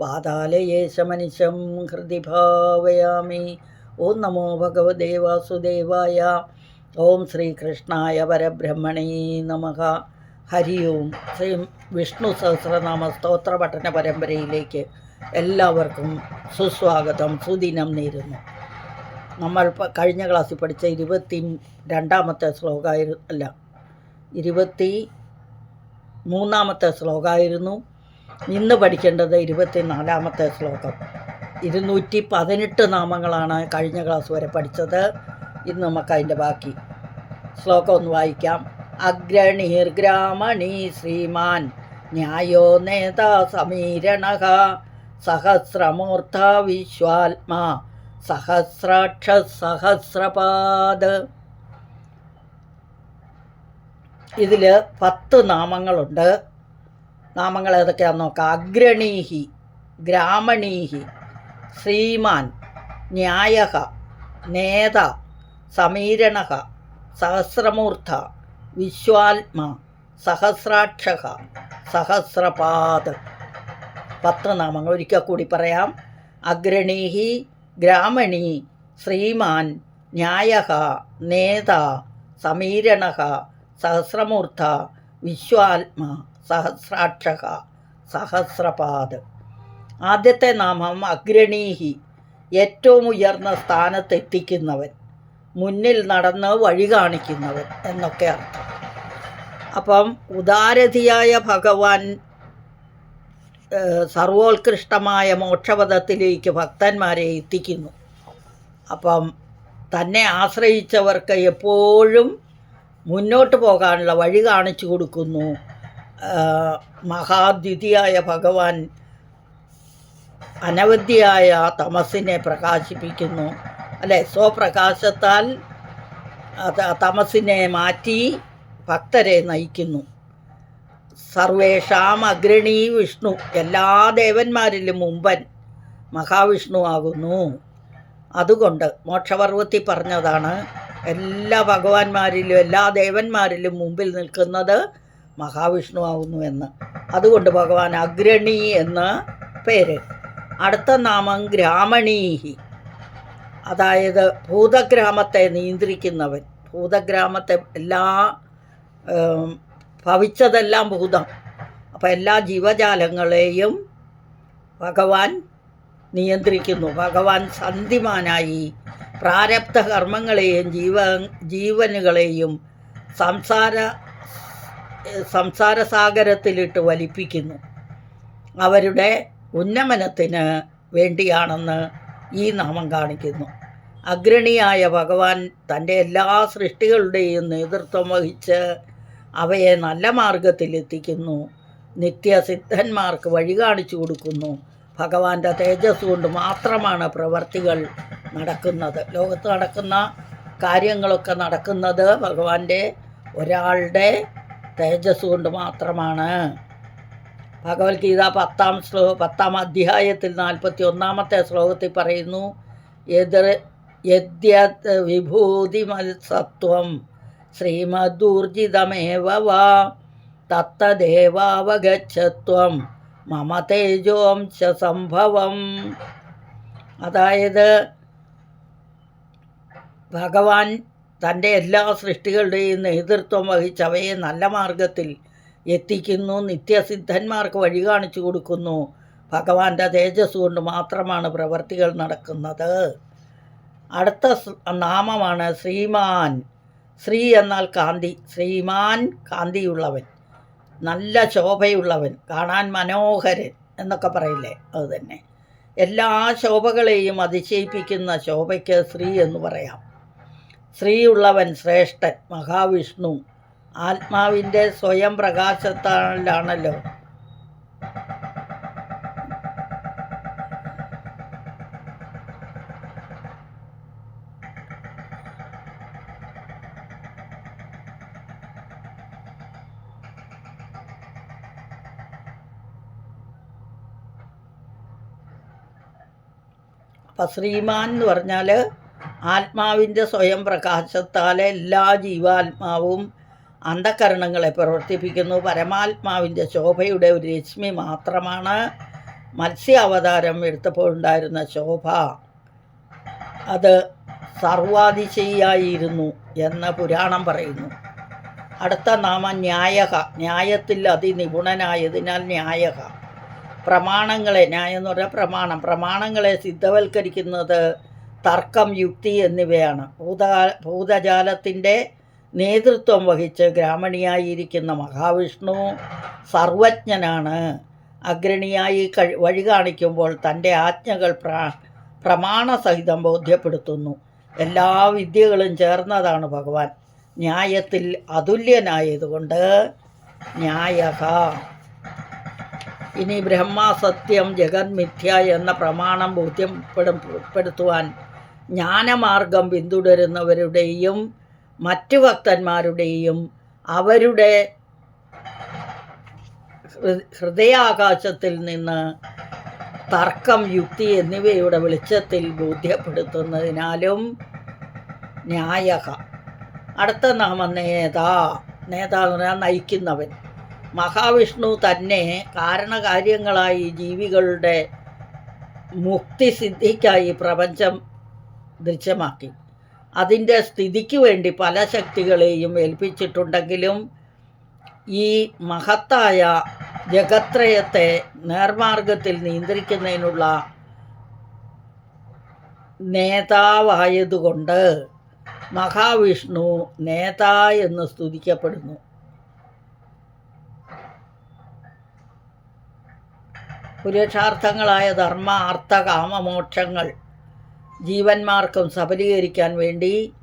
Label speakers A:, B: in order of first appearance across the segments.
A: വാതാലയേശമനിശം ഹൃദി ഭാവയാമി. ഓം നമോ ഭഗവതേ വാസുദേവായ. ഓം ശ്രീകൃഷ്ണായ പരബ്രഹ്മണേ നമ. ഹരി ഓം. ശ്രീ വിഷ്ണു സഹസ്രനാമ സ്തോത്ര പഠന പരമ്പരയിലേക്ക് എല്ലാവർക്കും സുസ്വാഗതം. സുദിനം നേരുന്നു. നമ്മൾ കഴിഞ്ഞ ക്ലാസ്സിൽ പഠിച്ച ഇരുപത്തി രണ്ടാമത്തെ ശ്ലോകമായിരുന്നു അല്ല ഇരുപത്തി മൂന്നാമത്തെ ശ്ലോകമായിരുന്നു ഇന്ന് പഠിക്കേണ്ടത് ഇരുപത്തിനാലാമത്തെ ശ്ലോകം. ഇരുന്നൂറ്റി പതിനെട്ട് നാമങ്ങളാണ് കഴിഞ്ഞ ക്ലാസ് വരെ പഠിച്ചത്. ഇന്ന് നമുക്ക് അതിന്റെ ബാക്കി ശ്ലോകം ഒന്ന് വായിക്കാം. അഗ്രണീർഗ്രാമണി ശ്രീമാൻ ന്യായോ നേതാ സമീരണ സഹസ്രമൂർധ വിശ്വാത്മാ സഹസ്രാക്ഷ സഹസ്രപാദ്. ഇതിൽ പത്ത് നാമങ്ങളുണ്ട്. നാമങ്ങൾ ഏതൊക്കെയാണെന്ന് നോക്കാം? അഗ്രണീഹി ഗ്രാമണീഹി ശ്രീമാൻ ന്യായ നേത സമീരണ സഹസ്രമൂർത്ത വിശ്വാത്മ സഹസ്രാക്ഷ സഹസ്രപാത് പത്ത് നാമങ്ങൾ ഒരിക്കൽ കൂടി പറയാം. അഗ്രണീഹി ഗ്രാമണി ശ്രീമാൻ ന്യായ നേത സമീരണ സഹസ്രമൂർത്ത വിശ്വാത്മ സഹസ്രാക്ഷ സഹസ്രപാദ്. ആദ്യത്തെ നാമം അഗ്രണീഹി ഏറ്റവും ഉയർന്ന സ്ഥാനത്തെത്തിക്കുന്നവൻ മുന്നിൽ നടന്ന് വഴി കാണിക്കുന്നവൻ എന്നൊക്കെ അർത്ഥം. അപ്പം ഉദാരതിയായ ഭഗവാൻ സർവോത്കൃഷ്ടമായ മോക്ഷപഥത്തിലേക്ക് ഭക്തന്മാരെ എത്തിക്കുന്നു. അപ്പം തന്നെ ആശ്രയിച്ചവർക്ക് എപ്പോഴും മുന്നോട്ട് പോകാനുള്ള വഴി കാണിച്ചു കൊടുക്കുന്നു. മഹാദ്വിതിയായ ഭഗവാൻ അനവധിയായ തമസിനെ പ്രകാശിപ്പിക്കുന്നു. അല്ലെ? സ്വപ്രകാശത്താൽ തമസിനെ മാറ്റി ഭക്തരെ നയിക്കുന്നു. സർവേഷാം അഗ്രണീ വിഷ്ണു. എല്ലാ ദേവന്മാരിലും മുമ്പൻ മഹാവിഷ്ണു ആകുന്നു. അതുകൊണ്ട് മോക്ഷപർവത്തി പറഞ്ഞതാണ് എല്ലാ ഭഗവാന്മാരിലും എല്ലാ ദേവന്മാരിലും മുമ്പിൽ നിൽക്കുന്നത് മഹാവിഷ്ണു ആവുന്നു എന്ന്. അതുകൊണ്ട് ഭഗവാൻ അഗ്രണി എന്ന് പേര്. അടുത്ത നാമം ഗ്രാമണീഹി. അതായത് ഭൂതഗ്രാമത്തെ നിയന്ത്രിക്കുന്നവൻ. ഭൂതഗ്രാമത്തെ എല്ലാ ഭവിച്ചതെല്ലാം ഭൂതം. അപ്പം എല്ലാ ജീവജാലങ്ങളെയും ഭഗവാൻ നിയന്ത്രിക്കുന്നു. ഭഗവാൻ സന്ധിമാനായി പ്രാരബ്ധ കർമ്മങ്ങളെയും ജീവ ജീവനുകളെയും സംസാര സംസാരസാഗരത്തിലിട്ട് വലിപ്പിക്കുന്നു. അവരുടെ ഉന്നമനത്തിന് വേണ്ടിയാണെന്ന് ഈ നാമം കാണിക്കുന്നു. അഗ്രണിയായ ഭഗവാൻ തന്റെ എല്ലാ സൃഷ്ടികളുടെയും നേതൃത്വം വഹിച്ച് അവയെ നല്ല മാർഗത്തിലെത്തിക്കുന്നു നിത്യസിദ്ധന്മാർക്ക് വഴി കാണിച്ചു കൊടുക്കുന്നു. ഭഗവാന്റെ തേജസ് കൊണ്ട് മാത്രമാണ് പ്രവർത്തികൾ നടക്കുന്നത്. ലോകത്ത് നടക്കുന്ന കാര്യങ്ങളൊക്കെ നടക്കുന്നത് ഭഗവാന്റെ ഒരാളുടെ തേജസ് കൊണ്ട് മാത്രമാണ്. ഭഗവത്ഗീത പത്താം ശ്ലോ പത്താം അധ്യായത്തിൽ നാൽപ്പത്തി ഒന്നാമത്തെ ശ്ലോകത്തിൽ പറയുന്നു എതിർ യദ്യത് വിഭൂതിമത്സത്വം ശ്രീമദൂർജിതമേവ വാ തത്തദേവാവഗച്ഛത്വം മമ തേജോംശ സംഭവം. അതായത് ഭഗവാൻ തന്റെ എല്ലാ സൃഷ്ടികളുടെയും നേതൃത്വം വഹിച്ച് അവയെ നല്ല മാർഗത്തിൽ എത്തിക്കുന്നു നിത്യസിദ്ധന്മാർക്ക് വഴി കാണിച്ചു കൊടുക്കുന്നു. ഭഗവാന്റെ തേജസ് കൊണ്ട് മാത്രമാണ് പ്രവർത്തികൾ നടക്കുന്നത്. അടുത്ത നാമമാണ് ശ്രീമാൻ. ശ്രീ എന്നാൽ കാന്തി. ശ്രീമാൻ കാന്തിയുള്ളവൻ. നല്ല ശോഭയുള്ളവൻ. കാണാൻ മനോഹരൻ എന്നൊക്കെ പറയില്ലേ? അത് തന്നെ. എല്ലാ ശോഭകളെയും അതിശയിപ്പിക്കുന്ന ശോഭയ്ക്ക് ശ്രീ എന്ന് പറയാം. ശ്രീയുള്ളവൻ ശ്രേഷ്ഠൻ മഹാവിഷ്ണു. ആത്മാവിന്റെ സ്വയം പ്രകാശത്താണല്ലോ അപ്പം ശ്രീമാൻ എന്ന് പറഞ്ഞാൽ ആത്മാവിന്റെ സ്വയം പ്രകാശത്താൽ എല്ലാ ജീവാത്മാവും അന്ധകരണങ്ങളെ പ്രവർത്തിപ്പിക്കുന്നു. പരമാത്മാവിന്റെ ശോഭയുടെ ഒരു രശ്മി മാത്രമാണ് മത്സ്യാവതാരം എടുത്തപ്പോൾ ഉണ്ടായിരുന്ന ശോഭ. അത് സർവാതിശയായിരുന്നു എന്ന് പുരാണം പറയുന്നു. അടുത്ത നാമം ന്യായക. ന്യായത്തിൽ അതിനിപുണനായതിനാൽ ന്യായക. പ്രമാണങ്ങളെ ന്യായം എന്ന് പറഞ്ഞാൽ പ്രമാണം. പ്രമാണങ്ങളെ സിദ്ധവൽക്കരിക്കുന്നത് തർക്കം യുക്തി എന്നിവയാണ്. ഭൂത ഭൂതജാലത്തിന്റെ നേതൃത്വം വഹിച്ച് ഗ്രാമണിയായിരിക്കുന്ന മഹാവിഷ്ണു സർവജ്ഞനാണ്. അഗ്രണിയായി കഴി വഴി കാണിക്കുമ്പോൾ തന്റെ ആജ്ഞകൾ പ്രാ പ്രമാണസഹിതം ബോധ്യപ്പെടുത്തുന്നു. എല്ലാ വിദ്യകളും ചേർന്നതാണ് ഭഗവാൻ. ന്യായത്തിൽ അതുല്യനായതുകൊണ്ട് ന്യായക ഇനി ബ്രഹ്മസത്യം ജഗന്മിഥ്യ എന്ന പ്രമാണം ബോധ്യപ്പെടുത്തുവാൻ ജ്ഞാനമാർഗം പിന്തുടരുന്നവരുടെയും മറ്റു ഭക്തന്മാരുടെയും അവരുടെ ഹൃദയാകാശത്തിൽ നിന്ന് തർക്കം യുക്തി എന്നിവയുടെ വെളിച്ചത്തിൽ ബോധ്യപ്പെടുത്തുന്നതിനാലും ന്യായക അടുത്ത നാമം നേതാ. നേതാ എന്ന് പറഞ്ഞാൽ നയിക്കുന്നവൻ. മഹാവിഷ്ണു തന്നെ കാരണകാര്യങ്ങളായി ജീവികളുടെ മുക്തി സിദ്ധിക്കായി പ്രപഞ്ചം ദൃശ്യമാക്കി. അതിന്റെ സ്ഥിതിക്ക് വേണ്ടി പല ശക്തികളെയും ഏൽപ്പിച്ചിട്ടുണ്ടെങ്കിലും ഈ മഹത്തായ ജഗത്രയത്തെ നേർമാർഗത്തിൽ നിയന്ത്രിക്കുന്നതിനുള്ള നേതാവായതുകൊണ്ട് മഹാവിഷ്ണു നേതാ എന്ന് സ്തുതിക്കപ്പെടുന്നു. പുരുഷാർത്ഥങ്ങളായ ധർമ്മ അർത്ഥ കാമമോക്ഷങ്ങൾ ജീവന്മാർക്കും സബലീകരിക്കാൻ വേണ്ടി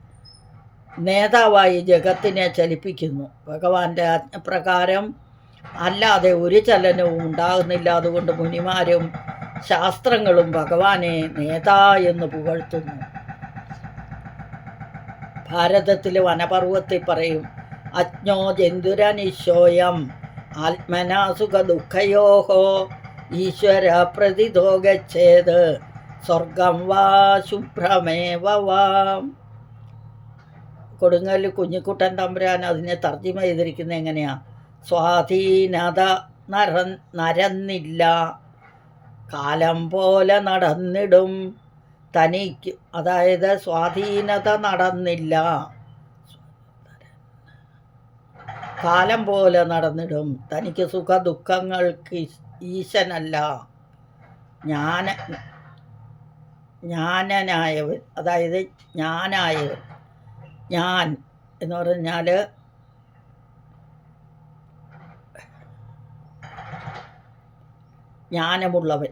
A: നേതാവായി ജഗത്തിനെ ചലിപ്പിക്കുന്നു. ഭഗവാന്റെ ആജ്ഞപ്രകാരം അല്ലാതെ ഒരു ചലനവും ഉണ്ടാകുന്നില്ല. അതുകൊണ്ട് മുനിമാരും ശാസ്ത്രങ്ങളും ഭഗവാനെ നേതാ എന്ന് പുകഴ്ത്തുന്നു. ഭാരതത്തിലെ വനപർവത്തിൽ പറയും അജ്ഞോ ജന്തുരനിശോയം ആത്മനാസുഖ ദുഃഖയോഹോ ഈശ്വര പ്രതിതോ ഗച്ഛേത് സ്വർഗം വാ ശുഭ്രമേവ വാ. കൊടുങ്ങൽ കുഞ്ഞിക്കുട്ടൻ തമ്പുരാൻ അതിനെ തർജിമ ചെയ്തിരിക്കുന്നത് എങ്ങനെയാ? സ്വാധീനത നര നരന്നില്ല. കാലം പോലെ നടന്നിടും. തനിക്ക് അതായത് സ്വാധീനത നടന്നില്ല. കാലം പോലെ നടന്നിടും. തനിക്ക് സുഖ ദുഃഖങ്ങൾക്ക് ഈശ്- ഈശനല്ല. ജ്ഞാന ജ്ഞാനനായവൻ. അതായത് ഞാനായവൻ ഞാൻ എന്ന് പറഞ്ഞാൽ ജ്ഞാനമുള്ളവൻ.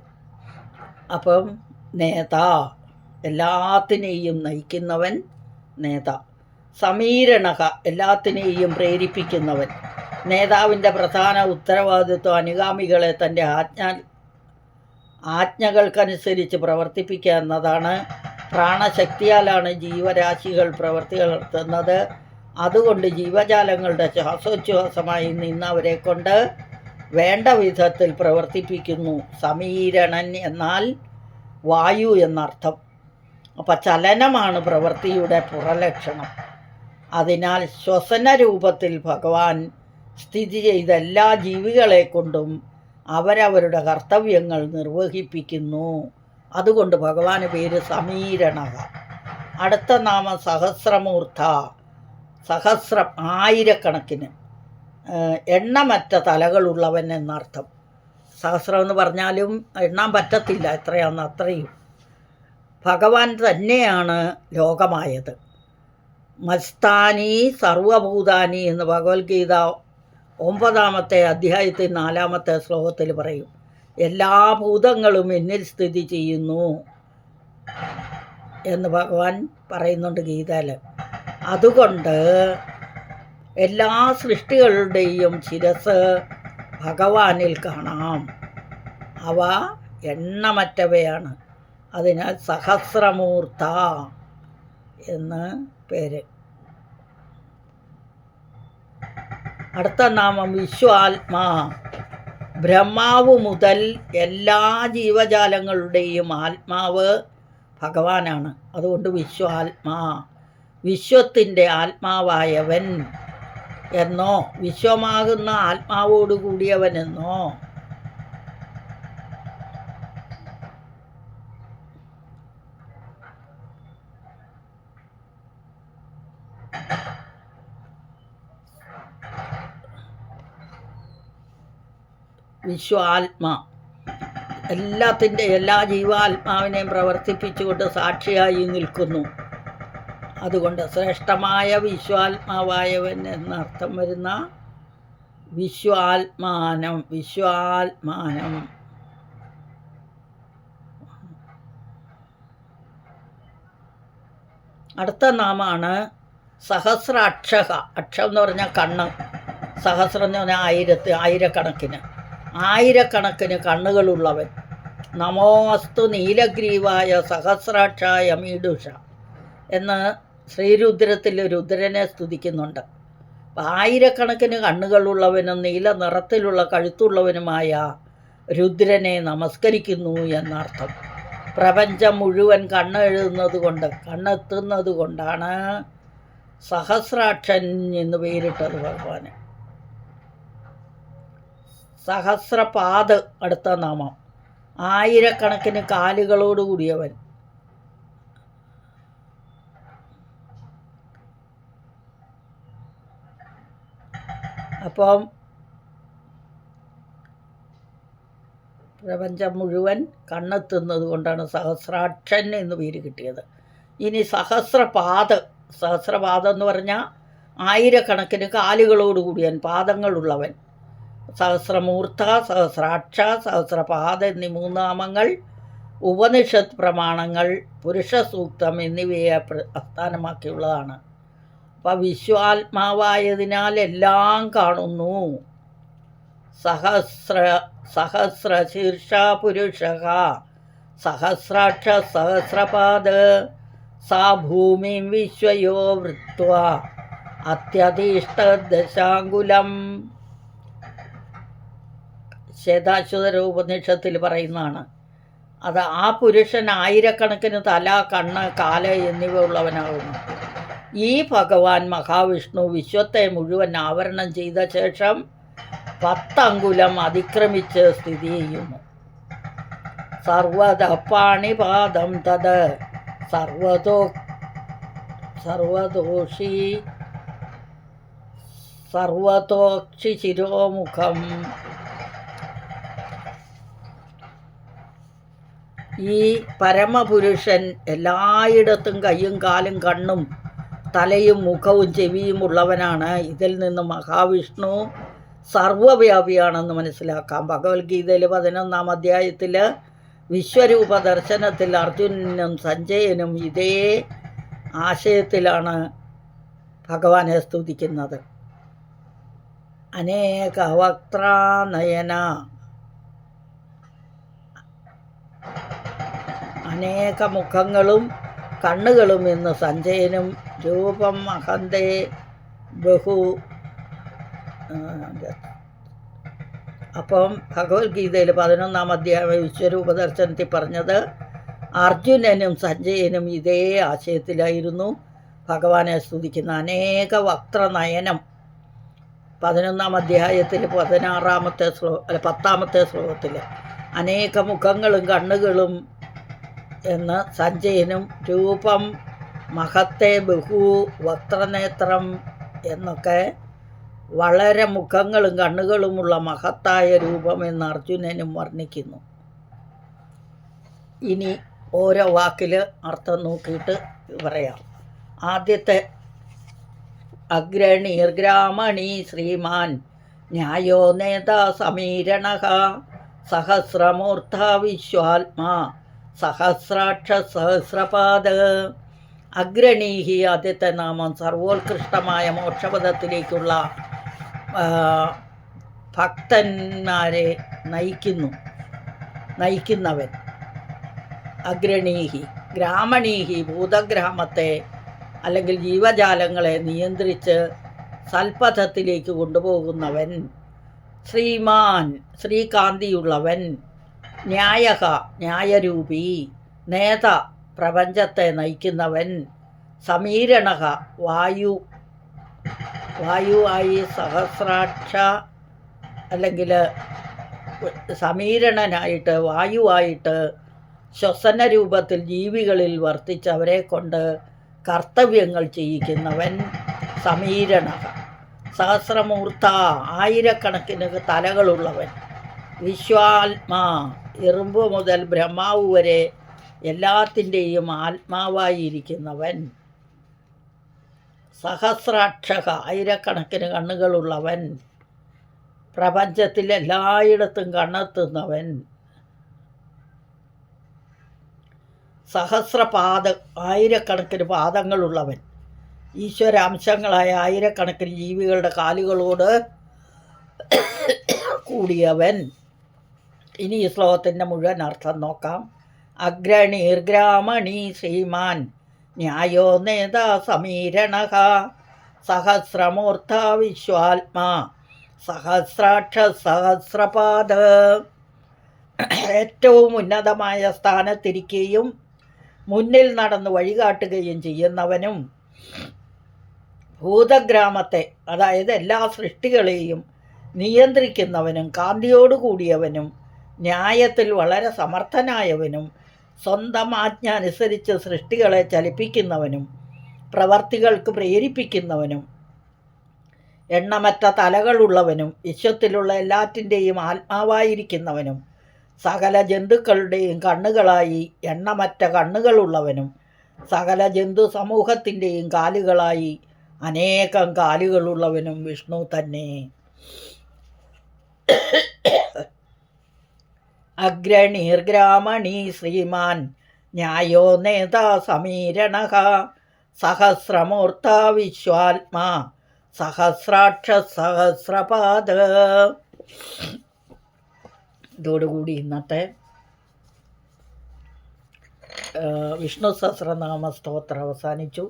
A: അപ്പം നേതാ. എല്ലാത്തിനെയും നയിക്കുന്നവൻ നേതാ. സമീരണക. എല്ലാത്തിനെയും പ്രേരിപ്പിക്കുന്നവൻ. നേതാവിന്റെ പ്രധാന ഉത്തരവാദിത്വം അനുഗാമികളെ തന്റെ ആജ്ഞ ആജ്ഞകൾക്കനുസരിച്ച് പ്രവർത്തിപ്പിക്കുക എന്നതാണ് പ്രാണശക്തിയാലാണ് ജീവരാശികൾ പ്രവർത്തി നടത്തുന്നത് അതുകൊണ്ട് ജീവജാലങ്ങളുടെ ശ്വാസോച്ഛ്വാസമായി നിന്ന് അവരെ കൊണ്ട് വേണ്ട വിധത്തിൽ പ്രവർത്തിപ്പിക്കുന്നു. സമീരണൻ എന്നാൽ വായു എന്നർത്ഥം. അപ്പം ചലനമാണ് പ്രവൃത്തിയുടെ പുറലക്ഷണം. അതിനാൽ ശ്വസന രൂപത്തിൽ ഭഗവാൻ സ്ഥിതി ചെയ്ത എല്ലാ ജീവികളെ കൊണ്ടും അവരവരുടെ കർത്തവ്യങ്ങൾ നിർവഹിപ്പിക്കുന്നു. അതുകൊണ്ട് ഭഗവാന് പേര് സമീരണക അടുത്ത നാമം സഹസ്രമൂർത്ത. സഹസ്രം ആയിരക്കണക്കിന്. എണ്ണമറ്റ തലകളുള്ളവൻ എന്നർത്ഥം. സഹസ്രം എന്ന് പറഞ്ഞാലും എണ്ണാൻ പറ്റത്തില്ല എത്രയാന്ന് അത്രയും. ഭഗവാൻ തന്നെയാണ് ലോകമായത്. മസ്താനി സർവഭൂതാനി എന്ന് ഭഗവത്ഗീത ഒമ്പതാമത്തെ അധ്യായത്തിൽ നാലാമത്തെ ശ്ലോകത്തിൽ പറയും എല്ലാ ഭൂതങ്ങളും എന്നിൽ സ്ഥിതി ചെയ്യുന്നു എന്ന് ഭഗവാൻ പറയുന്നുണ്ട് ഗീതയിൽ. അതുകൊണ്ട് എല്ലാ സൃഷ്ടികളുടെയും ശിരസ് ഭഗവാനിൽ കാണാം. അവ എണ്ണമറ്റവയാണ്. അതിനാൽ സഹസ്രമൂർത്ത എന്ന് പേര്. അടുത്ത നാമം വിശ്വാത്മാ. ബ്രഹ്മാവ് മുതൽ എല്ലാ ജീവജാലങ്ങളുടെയും ആത്മാവ് ഭഗവാനാണ്. അതുകൊണ്ട് വിശ്വാത്മാ. വിശ്വത്തിന്റെ ആത്മാവായവൻ എന്നോ വിശ്വമാകുന്ന ആത്മാവോട് വിശ്വാത്മാ. എല്ലാത്തിന്റെ എല്ലാ ജീവാത്മാവിനെയും പ്രവർത്തിപ്പിച്ചുകൊണ്ട് സാക്ഷിയായി നിൽക്കുന്നു. അതുകൊണ്ട് ശ്രേഷ്ഠമായ വിശ്വാത്മാവായവൻ എന്നർത്ഥം വരുന്ന വിശ്വാത്മാനം വിശ്വാത്മാനം. അടുത്ത നാമാണ് സഹസ്രാക്ഷക അക്ഷം എന്ന് പറഞ്ഞാൽ കണ്ണ്. സഹസ്രം എന്ന് പറഞ്ഞാൽ ആയിരത്തി ആയിരക്കണക്കിന്. ആയിരക്കണക്കിന് കണ്ണുകളുള്ളവൻ. നമോസ്തു നീലഗ്രീവായ സഹസ്രാക്ഷായ മീഡുഷ എന്ന് ശ്രീരുദ്രത്തിൽ രുദ്രനെ സ്തുതിക്കുന്നുണ്ട്. ആയിരക്കണക്കിന് കണ്ണുകളുള്ളവനും നീല നിറത്തിലുള്ള കഴുത്തുള്ളവനുമായ രുദ്രനെ നമസ്കരിക്കുന്നു എന്നർത്ഥം. പ്രപഞ്ചം മുഴുവൻ കണ്ണെഴുതുന്നത് കൊണ്ട് കണ്ണെത്തുന്നത് കൊണ്ടാണ് സഹസ്രാക്ഷൻ എന്ന് പേരിട്ടത് ഭഗവാന്. സഹസ്രപാദ് അടുത്ത നാമം. ആയിരക്കണക്കിന് കാലുകളോട് കൂടിയവൻ. അപ്പം പ്രപഞ്ചം മുഴുവൻ കണ്ണെത്തുന്നത് കൊണ്ടാണ് സഹസ്രാക്ഷൻ എന്ന് പേര് കിട്ടിയത്. ഇനി സഹസ്രപാത് സഹസ്രപാദം എന്ന് പറഞ്ഞാൽ ആയിരക്കണക്കിന് കാലുകളോട് കൂടിയവൻ പാദങ്ങളുള്ളവൻ. സഹസ്രമൂർത്ത സഹസ്രാക്ഷ സഹസ്രപാദ എന്നീ മൂന്നാമങ്ങൾ ഉപനിഷത്ത് പ്രമാണങ്ങൾ പുരുഷ സൂക്തം എന്നിവയെ അസ്ഥാനമാക്കിയുള്ളതാണ്. അപ്പം വിശ്വാത്മാവായതിനാൽ എല്ലാം കാണുന്നു. സഹസ്ര സഹസ്രശീർഷ പുരുഷ സഹസ്രാക്ഷ സഹസ്രപാദ സാ ഭൂമിം വിശ്വയോ വൃത്വ അത്യധീഷ്ടദശാങ്കുലം ശ്വേതാശ്വതര ഉപനിഷത്തിൽ പറയുന്നതാണ്. അത് ആ പുരുഷൻ ആയിരക്കണക്കിന് തല കണ്ണ് കാൽ എന്നിവ ഉള്ളവനാകുന്നു. ഈ ഭഗവാൻ മഹാവിഷ്ണു വിശ്വത്തെ മുഴുവൻ ആവരണം ചെയ്ത ശേഷം പത്തങ്കുലം അതിക്രമിച്ച് സ്ഥിതി ചെയ്യുന്നു. സർവത പാണിപാദം തത് സർവതോ സർവദോഷി സർവതോക്ഷി ശിരോമുഖം ഈ പരമപുരുഷൻ എല്ലായിടത്തും കയ്യും കാലും കണ്ണും തലയും മുഖവും ചെവിയും ഉള്ളവനാണ്. ഇതിൽ നിന്ന് മഹാവിഷ്ണു സർവവ്യാപിയാണെന്ന് മനസ്സിലാക്കാം. ഭഗവത്ഗീതയിൽ പതിനൊന്നാം അധ്യായത്തിൽ വിശ്വരൂപ ദർശനത്തിൽ അർജുനനും സഞ്ജയനും ഇതേ ആശയത്തിലാണ് ഭഗവാനെ സ്തുതിക്കുന്നത്. അനേക വക്രാനയന അനേക മുഖങ്ങളും കണ്ണുകളും എന്ന് സഞ്ജയനും രൂപം അഹന്തേ ബഹു. അപ്പം ഭഗവത്ഗീതയിൽ പതിനൊന്നാം അധ്യായം വിശ്വരൂപ ദർശനത്തിൽ പറഞ്ഞത് അർജുനനും സഞ്ജയനും ഇതേ ആശയത്തിലായിരുന്നു. ഭഗവാനെ സ്തുതിക്കുന്ന അനേക വക്രനയനം. പതിനൊന്നാം അധ്യായത്തിൽ പതിനാറാമത്തെ ശ്ലോ അല്ല പത്താമത്തെ ശ്ലോകത്തിൽ അനേക മുഖങ്ങളും കണ്ണുകളും എന്ന് സഞ്ജയനും രൂപം മഹത്തെ ബഹു വക്രനേത്രം എന്നൊക്കെ വളരെ മുഖങ്ങളും കണ്ണുകളുമുള്ള മഹത്തായ രൂപം എന്ന് അർജുനനും വർണിക്കുന്നു. ഇനി ഓരോ വാക്കിൽ അർത്ഥം നോക്കിയിട്ട് പറയാം. ആദ്യത്തെ അഗ്രണീർഗ്രാമണി ശ്രീമാൻ ന്യായോ നേതാ സമീരണ സഹസ്രമൂർത്ത വിശ്വാത്മാ സഹസ്രാക്ഷ സഹസ്രപാദ അഗ്രണീഹി ആദ്യത്തെ നാമം സർവോത്കൃഷ്ടമായ മോക്ഷപദത്തിലേക്കുള്ള ആ, ഭക്തന്മാരെ നയിക്കുന്നു നയിക്കുന്നവൻ. അഗ്രണീഹി ഗ്രാമണീഹി ഭൂതഗ്രാമത്തെ അല്ലെങ്കിൽ ജീവജാലങ്ങളെ നിയന്ത്രിച്ച് സൽപഥത്തിലേക്ക് കൊണ്ടുപോകുന്നവൻ. ശ്രീമാൻ ശ്രീകാന്തിയുള്ളവൻ. ന്യായക ന്യായരൂപി നേത പ്രപഞ്ചത്തെ നയിക്കുന്നവൻ സമീരണക വായു ആയി സഹസ്രാക്ഷ അല്ലെങ്കിൽ സമീരണനായിട്ട് വായുവായിട്ട് ശ്വസന രൂപത്തിൽ ജീവികളിൽ വർത്തിച്ചവരെ കൊണ്ട് കർത്തവ്യങ്ങൾ ചെയ്യിക്കുന്നവൻ സമീരണക. സഹസ്രമൂർത്ത ആയിരക്കണക്കിന് തലകളുള്ളവൻ വിശ്വാത്മാ എറുമ്പ് മുതൽ ബ്രഹ്മാവ് വരെ എല്ലാത്തിന്റെയും ആത്മാവായിരിക്കുന്നവൻ. സഹസ്രാക്ഷക ആയിരക്കണക്കിന് കണ്ണുകളുള്ളവൻ. പ്രപഞ്ചത്തിൽ എല്ലായിടത്തും കണ്ണെത്തുന്നവൻ. സഹസ്രപാദ ആയിരക്കണക്കിന് പാദങ്ങളുള്ളവൻ. ഈശ്വരാംശങ്ങളായ ആയിരക്കണക്കിന് ജീവികളുടെ കാലുകളോട് കൂടിയവൻ. ഇനി ഈ ശ്ലോകത്തിന്റെ മുഴുവൻ അർത്ഥം നോക്കാം. അഗ്രണീർഗ്രാമണി ശ്രീമാൻ ന്യായോ നേതാ സമീരണ. സഹസ്രമൂർത്ത വിശ്വാത്മാ. സഹസ്രാക്ഷ സഹസ്രപാദ. ഏറ്റവും ഉന്നതമായ സ്ഥാനത്തിരിക്കുകയും മുന്നിൽ നടന്ന് വഴികാട്ടുകയും ചെയ്യുന്നവനും ഭൂതഗ്രാമത്തെ അതായത് എല്ലാ സൃഷ്ടികളെയും നിയന്ത്രിക്കുന്നവനും കാന്തിയോടു കൂടിയവനും ന്യായത്തിൽ വളരെ സമർത്ഥനായവനും സ്വന്തം ആജ്ഞ അനുസരിച്ച് സൃഷ്ടികളെ ചലിപ്പിക്കുന്നവനും പ്രവർത്തികൾക്ക് പ്രേരിപ്പിക്കുന്നവനും എണ്ണമറ്റ തലകളുള്ളവനും വിശ്വത്തിലുള്ള എല്ലാറ്റിന്റെയും ആത്മാവായിരിക്കുന്നവനും സകല ജന്തുക്കളുടെയും കണ്ണുകളായി എണ്ണമറ്റ കണ്ണുകളുള്ളവനും സകല ജന്തു സമൂഹത്തിന്റെയും കാലുകളായി അനേകം കാലുകളുള്ളവനും വിഷ്ണു തന്നെ. അഗ്രണീർഗ്രാമണി ശ്രീമാൻ ന്യായോ നേതാ സമീരണ സഹസ്രമൂർത്ത വിശ്വാത്മാ സഹസ്രാക്ഷ സഹസ്രപാദ ഇതോടുകൂടി ഇന്നത്തെ വിഷ്ണു സഹസ്രനാമ സ്തോത്രം അവസാനിച്ചു.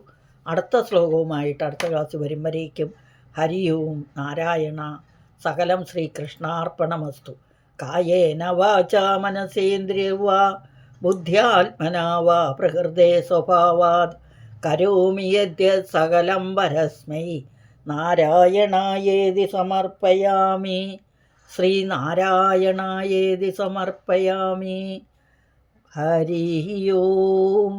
A: അടുത്ത ശ്ലോകവുമായിട്ട് അടുത്ത ക്ലാസ് വരും വരേക്കും ഹരിയും നാരായണ സകലം ശ്രീകൃഷ്ണാർപ്പണമസ്തു. കായേന വാചാ മനസേന്ദ്രിയവാ ബുദ്ധ്യാത്മനാ വാ പ്രകൃതേ സ്വഭാവാത് കരോമി യദ്യ സകലം പരസ്മൈ നാരായണായേതി സമർപ്പയാമി ശ്രീനാരായണായേതി സമർപ്പയാമി ഹരി ഓം